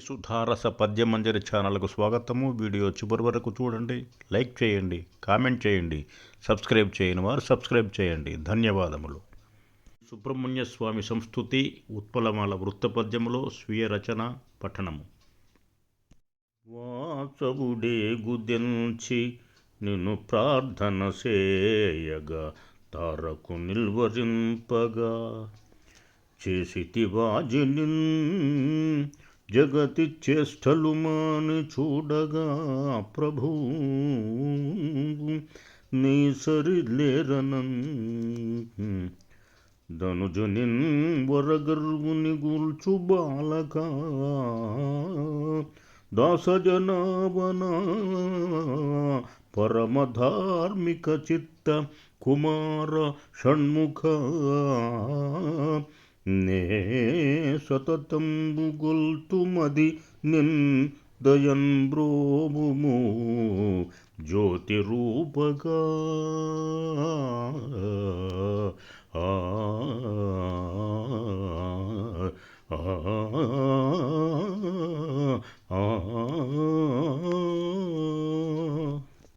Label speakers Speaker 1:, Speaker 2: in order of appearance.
Speaker 1: సుధారస పద్యమంజరి ఛానల్కు స్వాగతము. వీడియో చివరి వరకు చూడండి. లైక్ చేయండి. కామెంట్ చేయండి. సబ్స్క్రైబ్ చేయని వారు సబ్స్క్రైబ్ చేయండి. ధన్యవాదములు. సుబ్రహ్మణ్య స్వామి సంస్థుతి ఉత్పలమాల వృత్తపద్యములో స్వీయ రచన పఠనము. వాసవుడే గుదెంచి నిన్ను ప్రార్థన చేయగా తారకు నిల్వరింపగా. చేసితివాజినిన్ జగతి చేష్టలు మాని చూడగా ప్రభు నీ సరి లేరనన్ వరగర్వుని గూల్చు బాలక దాసజనావన పరమధార్మిక చిత్త కుమార షణ్ముఖ. నే ശതതംബുകുൽത്തുമതി നിൻ ദയൻബ്രോമുമു ജ്യോതിരൂപക ആ ആ